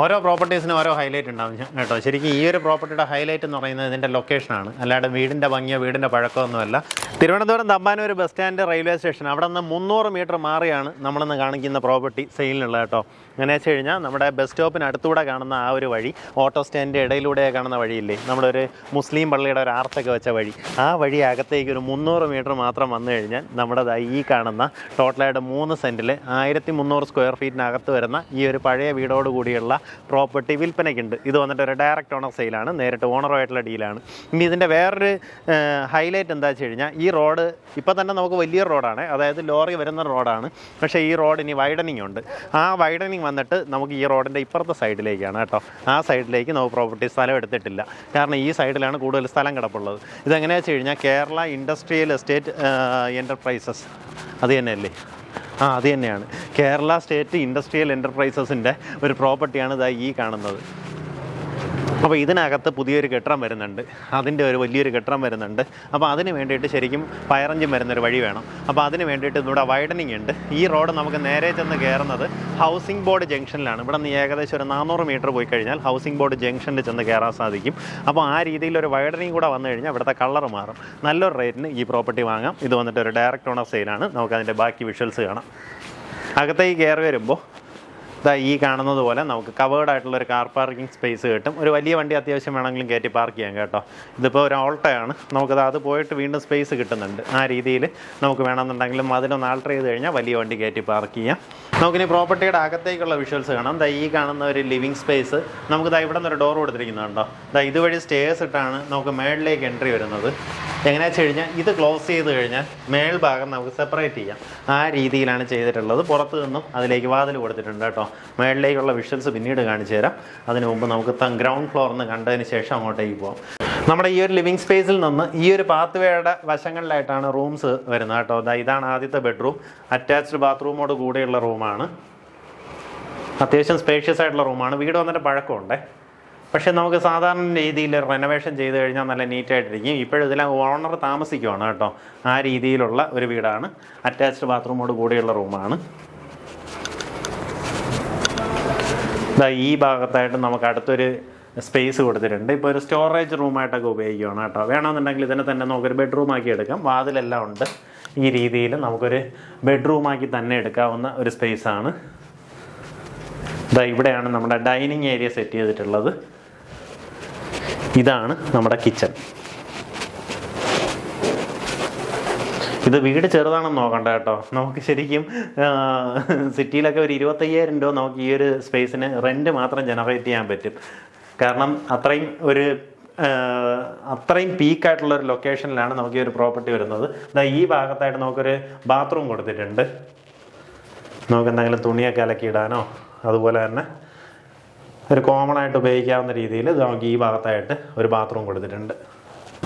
ഓരോ പ്രോപ്പർട്ടീസിനും ഓരോ ഹൈലൈറ്റ് ഉണ്ടാവും കേട്ടോ. ശരിക്കും ഈ ഒരു പ്രോപ്പർട്ടിയുടെ ഹൈലൈറ്റ് എന്ന് പറയുന്നത് ഇതിന്റെ ലൊക്കേഷനാണ് അല്ലാതെ വീടിന്റെ ഭംഗിയോ വീടിന്റെ പഴക്കമൊന്നുമല്ല. Thiruvananthapuram Thampanoor bus stand railway station അവിടെ നിന്ന് മുന്നൂറ് മീറ്റർ മാറിയാണ് നമ്മളിന്ന് കാണിക്കുന്ന പ്രോപ്പർട്ടി സെയിലിനുള്ള കേട്ടോ. അങ്ങനെ വെച്ച് കഴിഞ്ഞാൽ നമ്മുടെ ബസ് സ്റ്റോപ്പിന് അടുത്തൂടെ കാണുന്ന ആ ഒരു വഴി ഓട്ടോ സ്റ്റാൻഡിന്റെ ഇടയിലൂടെ കാണുന്ന വഴിയില്ലേ? നമ്മുടെ ഒരു മുസ്ലിം പള്ളിയുടെ ഒരു ആർത്തൊക്കെ വെച്ച വഴി. ആ വഴി അകത്തേക്ക് ഒരു മുന്നൂറ് മീറ്റർ മാത്രം വന്നു കഴിഞ്ഞാൽ നമ്മുടെ ഈ കാണുന്ന ടോട്ടലായിട്ട് മൂന്ന് സെന്റിൽ ആയിരത്തി മുന്നൂറ് സ്ക്വയർ ഫീറ്റിനകത്ത് വരുന്ന ഈ ഒരു പഴയ വീടോട് കൂടിയുള്ള പ്രോപ്പർട്ടി വിൽപ്പനയ്ക്കുണ്ട്. ഇത് വന്നിട്ട് ഒരു ഡയറക്റ്റ് ഓണർ സെയിലാണ് നേരിട്ട് ഓണറുമായിട്ടുള്ള ഡീലാണ്. ഇനി ഇതിന്റെ വേറൊരു ഹൈലൈറ്റ് എന്താ വെച്ച് കഴിഞ്ഞാൽ ഈ റോഡ് ഇപ്പോൾ തന്നെ നമുക്ക് വലിയ റോഡാണ്. അതായത് ലോറി വരുന്ന റോഡാണ്. പക്ഷേ ഈ റോഡ് ഇനി വൈഡനിങ് ഉണ്ട്. ആ വൈഡനിങ് വന്നിട്ട് നമുക്ക് ഈ റോഡിന്റെ ഇപ്പുറത്തെ സൈഡിലേക്കാണ് കേട്ടോ. ആ സൈഡിലേക്ക് നമുക്ക് പ്രോപ്പർട്ടി സ്ഥലം എടുത്തിട്ടില്ല. കാരണം ഈ സൈഡിലാണ് കൂടുതൽ സ്ഥലം കിടപ്പുള്ളത്. ഇതെങ്ങനെയാണെന്ന് വെച്ച് കഴിഞ്ഞാൽ കേരള ഇൻഡസ്ട്രിയൽ എസ്റ്റേറ്റ് എന്റർപ്രൈസസ് അത് തന്നെയല്ലേ? ആ അത് തന്നെയാണ്. കേരള സ്റ്റേറ്റ് ഇൻഡസ്ട്രിയൽ എന്റർപ്രൈസസിന്റെ ഒരു പ്രോപ്പർട്ടിയാണ് ഇതായി ഈ കാണുന്നത്. അപ്പോൾ ഇതിനകത്ത് പുതിയൊരു കെട്ടിടം വരുന്നുണ്ട്. അതിന്റെ ഒരു വലിയൊരു കെട്ടിടം വരുന്നുണ്ട്. അപ്പോൾ അതിന് വേണ്ടിയിട്ട് ശരിക്കും പയറഞ്ചും വരുന്നൊരു വഴി വേണം. അപ്പോൾ അതിന് വേണ്ടിയിട്ട് ഇവിടെ വൈഡനിങ് ഉണ്ട്. ഈ റോഡ് നമുക്ക് നേരെ ചെന്ന് കയറുന്നത് ഹൗസിംഗ് ബോർഡ് ജംഗ്ഷനിലാണ് ഇവിടെ നിന്ന് ഏകദേശം ഒരു നാനൂറ് മീറ്റർ പോയി കഴിഞ്ഞാൽ ഹൗസിംഗ് ബോർഡ് ജംഗ്ഷനിൽ ചെന്ന് കയറാൻ സാധിക്കും. അപ്പോൾ ആ രീതിയിൽ ഒരു വൈഡനിങ് കൂടെ വന്നു കഴിഞ്ഞാൽ ഇവിടുത്തെ കളർ മാറും. നല്ലൊരു റേറ്റിന് ഈ പ്രോപ്പർട്ടി വാങ്ങാം. ഇത് വന്നിട്ട് ഒരു ഡയറക്റ്റ് ഓണർ സെയിലാണ് നമുക്ക് അതിന്റെ ബാക്കി വിഷ്വൽസ് കാണാം. അകത്തേക്ക് കയറി വരുമ്പോൾ ഇതാ ഈ കാണുന്നത് പോലെ നമുക്ക് കവേർഡ് ആയിട്ടുള്ള ഒരു കാർ പാർക്കിംഗ് സ്പേസ് കിട്ടും. ഒരു വലിയ വണ്ടി അത്യാവശ്യം വേണമെങ്കിലും കയറ്റി പാർക്ക് ചെയ്യാം കേട്ടോ. ഇതിപ്പോൾ ഒരു ഓൾട്ടയാണ് നമുക്കത് അത് പോയിട്ട് വീണ്ടും സ്പേസ് കിട്ടുന്നുണ്ട്. ആ രീതിയിൽ നമുക്ക് വേണമെന്നുണ്ടെങ്കിലും അതിനൊന്ന് ആൾട്ടർ ചെയ്ത് കഴിഞ്ഞാൽ വലിയ വണ്ടി കയറ്റി പാർക്ക് ചെയ്യാം. നമുക്കിനി പ്രോപ്പർട്ടിയുടെ അകത്തേക്കുള്ള വിഷ്വൽസ് കാണാം. ദാ ഈ കാണുന്ന ഒരു ലിവിങ് സ്പേസ് നമുക്ക് ദാ ഇവിടെ ഒരു ഡോർ കൊടുത്തിരിക്കുന്നുണ്ടോ ദാ ഇതുവഴി സ്റ്റേഴ്സ് ഇട്ടാണ് നമുക്ക് മേളിലേക്ക് എൻട്രി വരുന്നത്. എങ്ങനെയാണെന്ന് വെച്ച് കഴിഞ്ഞാൽ ഇത് ക്ലോസ് ചെയ്ത് കഴിഞ്ഞാൽ മേൽഭാഗം നമുക്ക് സെപ്പറേറ്റ് ചെയ്യാം. ആ രീതിയിലാണ് ചെയ്തിട്ടുള്ളത്. പുറത്തു നിന്നും അതിലേക്ക് വാതിൽ കൊടുത്തിട്ടുണ്ട് കേട്ടോ. മേളിലേക്കുള്ള വിഷ്വൽസ് പിന്നീട് കാണിച്ചു തരാം. അതിനു മുമ്പ് നമുക്ക് ഗ്രൗണ്ട് ഫ്ലോറിൽ നിന്ന് കണ്ടതിന് ശേഷം അങ്ങോട്ടേക്ക് പോകാം നമ്മുടെ ഈ ഒരു ലിവിംഗ് സ്പേസിൽ നിന്ന് ഈ ഒരു പാത്വേയുടെ വശങ്ങളിലായിട്ടാണ് റൂംസ് വരുന്നത് കേട്ടോ. ഇതാണ് ആദ്യത്തെ ബെഡ്റൂം അറ്റാച്ച്ഡ് ബാത്റൂമോട് കൂടെയുള്ള റൂമാണ് അത്യാവശ്യം സ്പേഷ്യസ് ആയിട്ടുള്ള റൂമാണ് വീട് വന്നിട്ട് പഴക്കമുണ്ടേ. പക്ഷേ നമുക്ക് സാധാരണ രീതിയിൽ റെനോവേഷൻ ചെയ്ത് കഴിഞ്ഞാൽ നല്ല നീറ്റായിട്ടിരിക്കും ഇപ്പോഴും ഇതിലെ ഓണർ താമസിക്കുവാണ് കേട്ടോ. ആ രീതിയിലുള്ള ഒരു വീടാണ്. അറ്റാച്ച്ഡ് ബാത്റൂമോട് കൂടിയുള്ള റൂമാണ് ഈ ഭാഗത്തായിട്ട് നമുക്ക് അടുത്തൊരു സ്പേസ് കൊടുത്തിട്ടുണ്ട്. ഇപ്പോൾ ഒരു സ്റ്റോറേജ് റൂമായിട്ടൊക്കെ ഉപയോഗിക്കുകയാണ് കേട്ടോ. വേണമെന്നുണ്ടെങ്കിൽ ഇതിനെ തന്നെ നമുക്കൊരു ബെഡ്റൂമാക്കി എടുക്കാം. വാതിലെല്ലാം ഉണ്ട്. ഈ രീതിയിൽ നമുക്കൊരു ബെഡ്റൂമാക്കി തന്നെ എടുക്കാവുന്ന ഒരു സ്പേസാണ് ഇതാ ഇവിടെയാണ് നമ്മുടെ ഡൈനിങ് ഏരിയ സെറ്റ് ചെയ്തിട്ടുള്ളത്. ഇതാണ് നമ്മുടെ കിച്ചൺ. ഇത് വീട് ചെറുതാണെന്ന് നോക്കണ്ട കേട്ടോ. നമുക്ക് ശരിക്കും സിറ്റിയിലൊക്കെ ഒരു ഇരുപത്തയ്യായിരം രൂപ നമുക്ക് ഈ ഒരു സ്പേസിന് റെന്റ് മാത്രം ജനറേറ്റ് ചെയ്യാൻ പറ്റും. കാരണം അത്രയും ഒരു അത്രയും പീക്കായിട്ടുള്ള ഒരു ലൊക്കേഷനിലാണ് നമുക്ക് ഈ ഒരു പ്രോപ്പർട്ടി വരുന്നത്. എന്നാൽ ഈ ഭാഗത്തായിട്ട് നമുക്കൊരു ബാത്റൂം കൊടുത്തിട്ടുണ്ട്. നമുക്ക് എന്തെങ്കിലും തുണിയൊക്കെ അലക്കിയിടാനോ അതുപോലെ തന്നെ ഒരു കോമൺ ആയിട്ട് ഉപയോഗിക്കാവുന്ന രീതിയിൽ നമുക്ക് ഈ ഭാഗത്തായിട്ട് ഒരു ബാത്റൂം കൊടുത്തിട്ടുണ്ട്.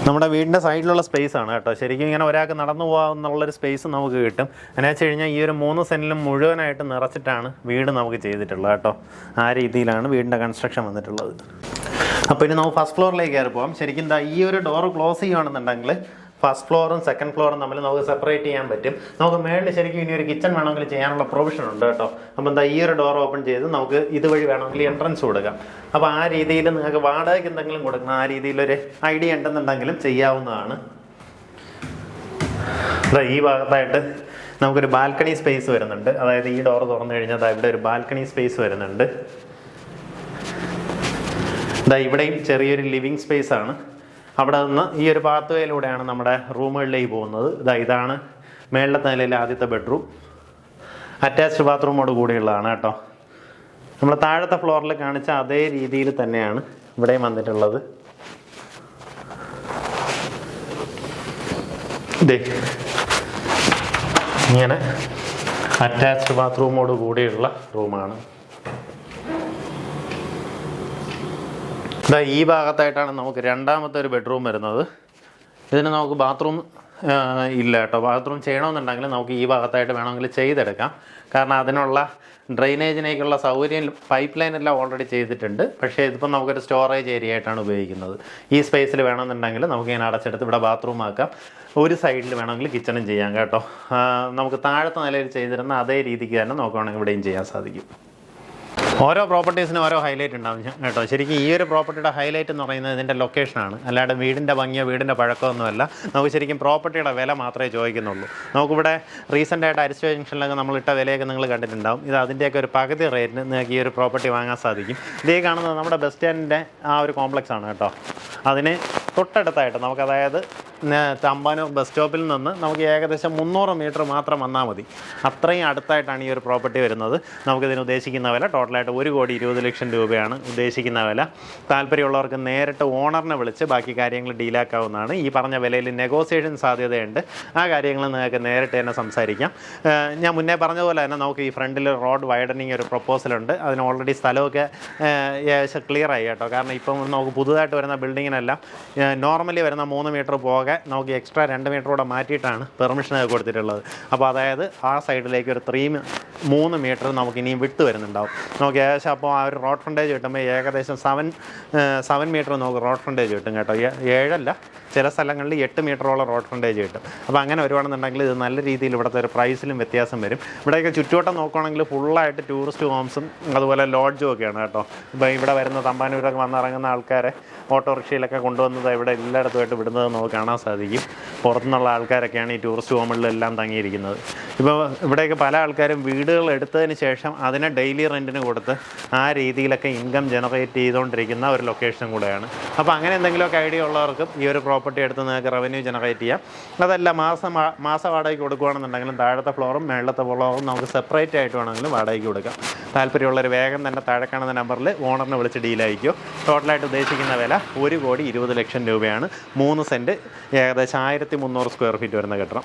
നമ്മുടെ വീടിന്റെ സൈഡിലുള്ള സ്പേസ് ആണ് കേട്ടോ. ശരിക്കും ഇങ്ങനെ ഒരാൾക്ക് നടന്നു പോകാമെന്നുള്ളൊരു സ്പേസ് നമുക്ക് കിട്ടും. എന്നു വെച്ച് കഴിഞ്ഞാൽ ഈ ഒരു മൂന്ന് സെന്റിലും മുഴുവനായിട്ട് നിറച്ചിട്ടാണ് വീട് നമുക്ക് ചെയ്തിട്ടുള്ളത് കേട്ടോ. ആ രീതിയിലാണ് വീടിന്റെ കൺസ്ട്രക്ഷൻ വന്നിട്ടുള്ളത്. അപ്പോൾ ഇനി നമുക്ക് ഫസ്റ്റ് ഫ്ലോറിലേക്ക് കയറി പോകാം ശരിക്കും ഈ ഒരു ഡോർ ക്ലോസ് ചെയ്യുകയാണെന്നുണ്ടെങ്കിൽ ഫസ്റ്റ് ഫ്ലോറും സെക്കൻഡ് ഫ്ലോറും തമ്മിൽ നമുക്ക് സെപ്പറേറ്റ് ചെയ്യാൻ പറ്റും. നമുക്ക് മേളിൽ ശരിക്കും ഇനി ഒരു കിച്ചൺ വേണമെങ്കിൽ ചെയ്യാനുള്ള പ്രൊവിഷൻ ഉണ്ട് കേട്ടോ. അപ്പോൾ എന്താ ഈ ഒരു ഡോർ ഓപ്പൺ ചെയ്ത് നമുക്ക് ഇതുവഴി വേണമെങ്കിൽ എൻട്രൻസ് കൊടുക്കാം. അപ്പോൾ ആ രീതിയിൽ നിങ്ങൾക്ക് വാടകയ്ക്ക് എന്തെങ്കിലും കൊടുക്കണം. ആ രീതിയിലൊരു ഐഡിയ ഉണ്ടെന്നുണ്ടെങ്കിലും ചെയ്യാവുന്നതാണ്. ഈ ഭാഗത്തായിട്ട് നമുക്കൊരു ബാൽക്കണി സ്പേസ് വരുന്നുണ്ട്. അതായത് ഈ ഡോർ തുറന്നു കഴിഞ്ഞാൽ ഇവിടെ ഒരു ബാൽക്കണി സ്പേസ് വരുന്നുണ്ട്. ദാ ഇവിടെയും ചെറിയൊരു ലിവിങ് സ്പേസ് ആണ്. അവിടെ നിന്ന് ഈ ഒരു പാത്വേയിലൂടെയാണ് നമ്മുടെ റൂമുകളിലേക്ക് പോകുന്നത്. ഇതാ ഇതാണ് മേളിലത്തെ നിലയിലെ ആദ്യത്തെ ബെഡ്റൂം. അറ്റാച്ച്ഡ് ബാത്റൂമോട് കൂടിയുള്ളതാണ് കേട്ടോ. നമ്മൾ താഴത്തെ ഫ്ലോറിൽ കാണിച്ച അതേ രീതിയിൽ തന്നെയാണ് ഇവിടെയും വന്നിട്ടുള്ളത്. ഇതേ ഇങ്ങനെ അറ്റാച്ച്ഡ് ബാത്റൂമോട് കൂടിയുള്ള റൂമാണ്. ഇതാ ഈ ഭാഗത്തായിട്ടാണ് നമുക്ക് രണ്ടാമത്തെ ഒരു ബെഡ്റൂം വരുന്നത്. ഇതിന് നമുക്ക് ബാത്റൂം ഇല്ല കേട്ടോ. ബാത്റൂം ചെയ്യണമെന്നുണ്ടെങ്കിൽ നമുക്ക് ഈ ഭാഗത്തായിട്ട് വേണമെങ്കിൽ ചെയ്തെടുക്കാം. കാരണം അതിനുള്ള ഡ്രെയിനേജിനേക്കുള്ള സൗകര്യം പൈപ്പ് ലൈൻ എല്ലാം ഓൾറെഡി ചെയ്തിട്ടുണ്ട്. പക്ഷേ ഇതിപ്പം നമുക്കൊരു സ്റ്റോറേജ് ഏരിയ ആയിട്ടാണ് ഉപയോഗിക്കുന്നത്. ഈ സ്പേസിൽ വേണമെന്നുണ്ടെങ്കിൽ നമുക്ക് ഇങ്ങനെ അടച്ചെടുത്ത് ഇവിടെ ബാത്റൂം ആക്കാം. ഒരു സൈഡിൽ വേണമെങ്കിൽ കിച്ചണും ചെയ്യാം കേട്ടോ. നമുക്ക് താഴത്തെ നിലയിൽ ചെയ്തിരുന്ന അതേ രീതിക്ക് തന്നെ നോക്കുകയാണെങ്കിൽ ഇവിടെയും ചെയ്യാൻ സാധിക്കും. ഓരോ പ്രോപ്പർട്ടീസിനും ഓരോ ഹൈലൈറ്റ് ഉണ്ടാവും കേട്ടോ. ശരിക്കും ഈ ഒരു പ്രോപ്പർട്ടിയുടെ ഹൈലൈറ്റ് എന്ന് പറയുന്നത് ഇതിന്റെ ലൊക്കേഷനാണ് അല്ലാണ്ട് വീടിന്റെ ഭംഗിയോ വീടിന്റെ പഴക്കമൊന്നുമല്ല. നമുക്ക് ശരിക്കും പ്രോപ്പർട്ടിയുടെ വില മാത്രമേ ചോദിക്കുന്നുള്ളൂ. നമുക്കിവിടെ റീസെന്റ് ആയിട്ട് അരിസ്റ്റോ ജംഗ്ഷനിലൊക്കെ നമ്മൾ ഇട്ട വിലയൊക്കെ നിങ്ങൾ കണ്ടിട്ടുണ്ടാവും. ഇത് അതിന്റെയൊക്കെ ഒരു പകുതി റേറ്റിന് നിങ്ങൾക്ക് ഈ ഒരു പ്രോപ്പർട്ടി വാങ്ങാൻ സാധിക്കും. ഇതേ കാണുന്നത് നമ്മുടെ ബസ് സ്റ്റാൻഡിന്റെ ആ ഒരു കോംപ്ലക്സ് ആണ് കേട്ടോ. അതിന് തൊട്ടടുത്തായിട്ട് നമുക്ക് അതായത് തമ്പാനൂർ ബസ് സ്റ്റോപ്പിൽ നിന്ന് നമുക്ക് ഏകദേശം മുന്നൂറ് മീറ്റർ മാത്രം വന്നാൽ മതി. അത്രയും അടുത്തായിട്ടാണ് ഈ ഒരു പ്രോപ്പർട്ടി വരുന്നത്. നമുക്കിതിന് ഉദ്ദേശിക്കുന്ന വില ടോട്ടലായിട്ട് ഒരു കോടി ഇരുപത് ലക്ഷം രൂപയാണ് ഉദ്ദേശിക്കുന്ന വില. താല്പര്യമുള്ളവർക്ക് നേരിട്ട് ഓണറിനെ വിളിച്ച് ബാക്കി കാര്യങ്ങൾ ഡീലാക്കാവുന്നതാണ്. ഈ പറഞ്ഞ വിലയിൽ നെഗോസിയേഷൻ സാധ്യതയുണ്ട്. ആ കാര്യങ്ങൾ നിങ്ങൾക്ക് നേരിട്ട് തന്നെ സംസാരിക്കാം. ഞാൻ മുന്നേ പറഞ്ഞതുപോലെ തന്നെ നമുക്ക് ഈ ഫ്രണ്ടിൽ റോഡ് വൈഡനിങ് ഒരു പ്രപ്പോസലുണ്ട് അതിന് ഓൾറെഡി സ്ഥലമൊക്കെ ഏകദേശം ക്ലിയർ ആയി കേട്ടോ. കാരണം ഇപ്പം നമുക്ക് പുതുതായിട്ട് വരുന്ന ബിൽഡിങ്ങിനെല്ലാം നോർമലി വരുന്ന മൂന്ന് മീറ്റർ പോകെ നമുക്ക് എക്സ്ട്രാ രണ്ട് മീറ്റർ കൂടെ മാറ്റിയിട്ടാണ് പെർമിഷൻ കൊടുത്തിട്ടുള്ളത്. അപ്പോൾ അതായത് ആ സൈഡിലേക്ക് ഒരു ത്രീ മൂന്ന് മീറ്റർ നമുക്ക് ഇനിയും വിട്ട് വരുന്നുണ്ടാവും. നമുക്ക് ഏകദേശം അപ്പോൾ ആ ഒരു റോഡ് ഫ്രണ്ടേജ് കിട്ടുമ്പോൾ ഏകദേശം സെവൻ സെവൻ മീറ്റർ നമുക്ക് റോഡ് ഫ്രണ്ടേജ് കിട്ടും കേട്ടോ. ഏഴല്ല ചില സ്ഥലങ്ങളിൽ എട്ട് മീറ്ററോളം റോഡ് ഫ്രണ്ടേജ് കിട്ടും. അപ്പോൾ അങ്ങനെ വരുവാണെന്നുണ്ടെങ്കിൽ ഇത് നല്ല രീതിയിൽ ഇവിടുത്തെ ഒരു പ്രൈസിലും വ്യത്യാസം വരും. ഇവിടെയൊക്കെ ചുറ്റുവട്ടം നോക്കുകയാണെങ്കിൽ ഫുള്ളായിട്ട് ടൂറിസ്റ്റ് ഹോംസും അതുപോലെ ലോഡ്ജും ഒക്കെയാണ് കേട്ടോ. ഇപ്പോൾ ഇവിടെ വരുന്ന തമ്പാനൂരൊക്കെ വന്നിറങ്ങുന്ന ആൾക്കാരെ ഓട്ടോറിക്ഷയിലൊക്കെ കൊണ്ടുവന്നത് ഇവിടെ എല്ലായിടത്തുമായിട്ട് വിടുന്നത് നമുക്ക് കാണാൻ സാധിക്കും. പുറത്തുനിന്നുള്ള ആൾക്കാരൊക്കെയാണ് ഈ ടൂറിസ്റ്റ് ഹോമുകളിലെല്ലാം തങ്ങിയിരിക്കുന്നത്. ഇപ്പോൾ ഇവിടെയൊക്കെ പല ആൾക്കാരും വീടുകൾ എടുത്തതിന് ശേഷം അതിനെ ഡെയിലി റെന്റിന് കൊടുത്ത് ആ രീതിയിലൊക്കെ ഇൻകം ജനറേറ്റ് ചെയ്തുകൊണ്ടിരിക്കുന്ന ഒരു ലൊക്കേഷൻ കൂടെയാണ്. അപ്പോൾ അങ്ങനെ എന്തെങ്കിലുമൊക്കെ ഐഡിയ ഉള്ളവർക്കും ഈ ഒരു പ്രോപ്പർട്ടി എടുത്ത് നിങ്ങൾക്ക് റവന്യൂ ജനറേറ്റ് ചെയ്യാം. അതല്ല മാസം മാസ വാടകയ്ക്ക് കൊടുക്കുകയാണെന്നുണ്ടെങ്കിലും താഴത്തെ ഫ്ലോറും മേളത്തെ ഫ്ലോറും നമുക്ക് സെപ്പറേറ്റ് ആയിട്ട് വേണമെങ്കിലും വാടകയ്ക്ക് കൊടുക്കാം. താല്പര്യമുള്ളവർ വേഗം തന്നെ താഴെ കാണുന്ന നമ്പറിൽ ഓണറിനെ വിളിച്ച് ഡീലായിരിക്കും ടോട്ടലായിട്ട് ഉദ്ദേശിക്കുന്ന വില ഒരു കോടി ഇരുപത് ലക്ഷം രൂപയാണ്. മൂന്ന് സെന്റ് ഏകദേശം ആയിരത്തി മുന്നൂറ് സ്ക്വയർ ഫീറ്റ് വരുന്ന കെട്ടിടം.